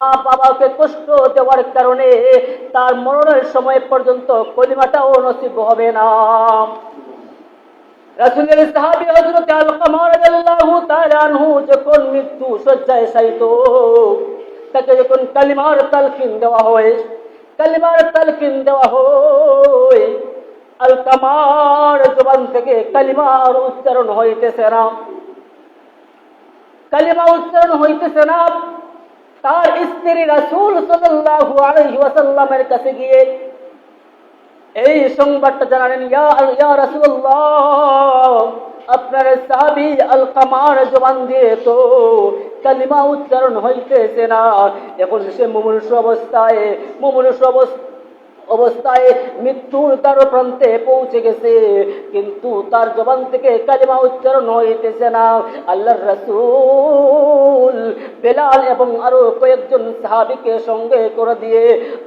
বাবাকে কষ্ট দেওয়ার কারণে তার মরণের সময় পর্যন্ত কলিমাটাও নসিব হবে না। মৃত্যু তাকে যখন কালিমার তালকিন দেওয়া হয়, কালিমার তালকিন দেওয়া হয় জবান থেকে কালিমার উচ্চারণ হইতেছে না। কালিমা উচ্চারণ হইতেছে না তার স্ত্রী রাসুল সাল্লাহু আলহি ওয়াসাল্লামের কাছে গিয়ে এই সংবাদটা জানালেন, ইয়া ইয়া রাসূলুল্লাহ, আপনার সাবি আল কামার জবান দিয়ে তো কালিমা উচ্চারণ হইতেছে না। এখন সে মুমূর্ষ অবস্থায় মুমূর্ষ অবস্থায় অবস্থায় মৃত্যুর তার প্রান্তে পৌঁছে গেছে। কিন্তু তার জবান থেকে কালিমা উচ্চারণ হইতেছে না। আল্লাহর রসুল বেলাল এবং আরও কয়েকজন সাহাবিকে সঙ্গে করে দিয়ে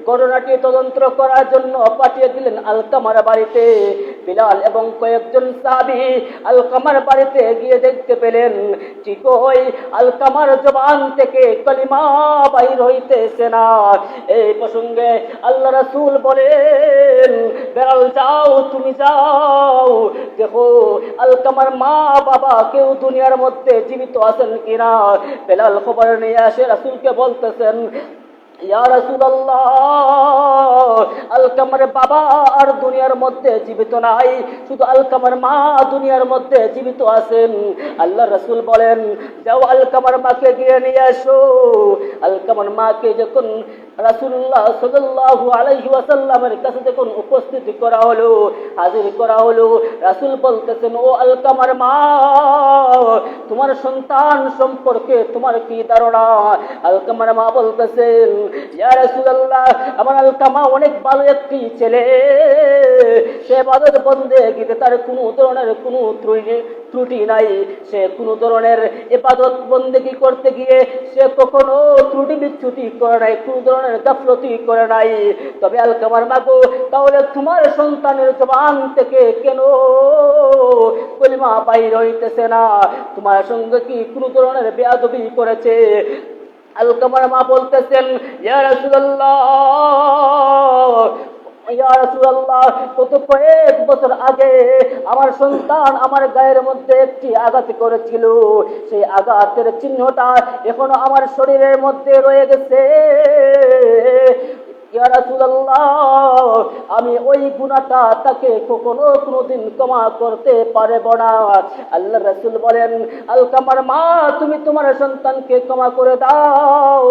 ঘটনাটি তদন্ত করার জন্য পাঠিয়ে দিলেন আলকামার বাড়িতে। বিলাল এবং কয়েকজন সাহাবী আলকামার বাড়িতে গিয়ে দেখতে পেলেন। ঠিক ওই আলকামার জবান থেকে কালিমা বাইর হইতেছে না। এই প্রসঙ্গে আল্লাহ রাসূল বলেন, বেড়াল যাও, তুমি যাও। দেখো, আলকামার মা বাবা কেউ দুনিয়ার মধ্যে জীবিত আছেন কিনা? বেলাল খবর নিয়ে আসে, রাসূলকে বলতেছেন আলকামার বাবা আর দুনিয়ার মধ্যে জীবিত নাই, শুধু আলকামার মা দুনিয়ার মধ্যে জীবিত আছেন। আল্লাহ রসুল বলেন, যাও আলকামার মাকে গিয়ে নিয়ে আসো। আলকামার মাকে যখন রাসূলুল্লাহ সাল্লাল্লাহু আলাইহি ওয়াসাল্লামের কাছে যখন উপস্থিত করা হলো, হাজির করা হলো, রাসূল বলতেছেন, ও আলকামার মা, তোমার সন্তান সম্পর্কে তোমার কি ধারণা? আলকামার মা বলতেছেন, ইয়া রাসূলুল্লাহ, আমার আলকামা অনেক ভালো একটি ছেলে। সে বাদত বন্ধে গিয়ে তার কোনো ধরনের কোনো ত্রুটি ত্রুটি নাই। সে কোনো ধরনের এবাদত বন্দেগি করতে গিয়ে সে কখনো ত্রুটি বিচ্যুতি করে নাই, কোনো ধরনের গাফলতি করে নাই। তবে আলকামার মাগো, তাহলে তোমার সন্তানের জবান থেকে কেন কলিমা বাইর হইতেছে না? তোমার সঙ্গে কি কোনো ধরনের বেয়াদবি করেছে? আলকামার মা বলতেছেন কত কয়েক বছর আগে আমার সন্তান আমার গায়ের মধ্যে একটি আঘাত করেছিল। সেই আঘাতের চিহ্নটা এখনও আমার শরীরের মধ্যে রয়ে গেছে। আমি ওই গুনাহটা তাকে কখনো কোনোদিন ক্ষমা করতে পারব না। আল্লাহ রাসূল বলেন আলকামার মা, তুমি তোমার সন্তানকে ক্ষমা করে দাও।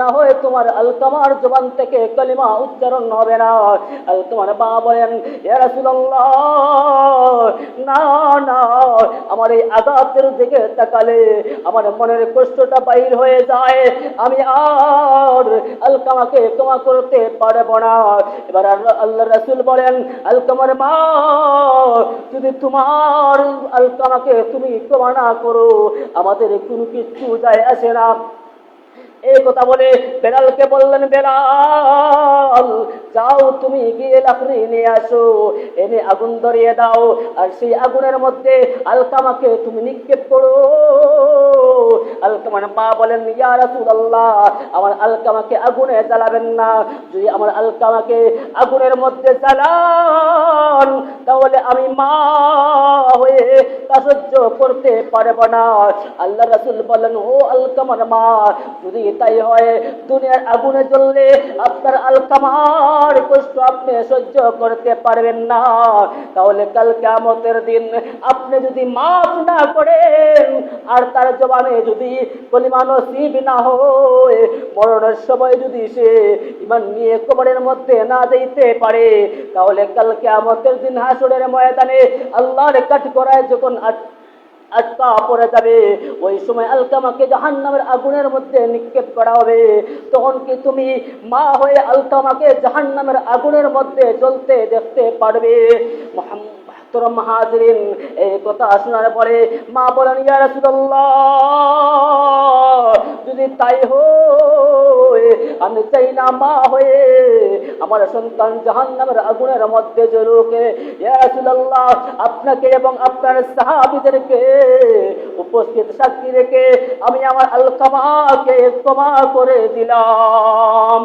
না হয় তোমার আলকামার জবান থেকে কালিমা উচ্চারণ হবে না। আলকামার মা বলেন না না, আমার এই আঘাতের দিকে তাকালে আমার মনের কষ্টটা বাইর হয়ে যায়। আমি আর আলকামাকে ক্ষমা করতে পারব না। এবার আল্লাহ- রাসুল রাসূল বলেন, আলকামার মা, যদি তোমার আলকামাকে তুমি ক্ষমা না করো, আমাদের কোনো কিছু যায় আসে না। এই কথা বলে বেলালকে বললেন বেলাল যাও তুমি গিয়ে লাকড়ি নিয়ে আসো, এনে আগুন ধরিয়ে দাও, আর সেই আগুনের মধ্যে আলকামাকে তুমি নিক্ষেপ করো। আলকামার মা বলেন, ইয়া আমার আলকামাকে আগুনে জ্বালাবেন না। যদি আমার আলকামাকে আগুনের মধ্যে জ্বালান, তাহলে আমি মা হয়ে তা সহ্য করতে পারব না। আল্লাহ রাসূল বলেন, ও আলকামার মা, যদি তাই হয় দুনিয়ার আগুনে জ্বললে আপনার আলকামার কষ্ট আপনি সহ্য করতে পারবেন না। তাহলে কাল কিয়ামতের দিন আপনি যদি মাফ না করেন, আর তার জবানে যদি কলিমা নসিব না হয়, মরণের সময় যদি সে ইমান নিয়ে কবরের মধ্যে না যাইতে পারে, তাহলে কাল কিয়ামতের দিন হাসরের ময়দানে আল্লাহর কাঠ করায় যখন আট- পড়ে যাবে। ওই সময় জাহান্নামের আগুনের মধ্যে নিক্ষেপ করা হবে। তখন কি তুমি মা আগুনের মধ্যে জ্বলতে দেখতে পারবে? পরে মা বলেন, ইয়া যদি তাই হয় আমি চাই না মা হয়ে। আমার সন্তান জাহান্নামের আগুনের মধ্যে জলুকে আপনাকে এবং আপনার সাহাবিদেরকে উপস্থিত সাক্ষী রেখে আমি আমার আলকামাকে ক্ষমা করে দিলাম।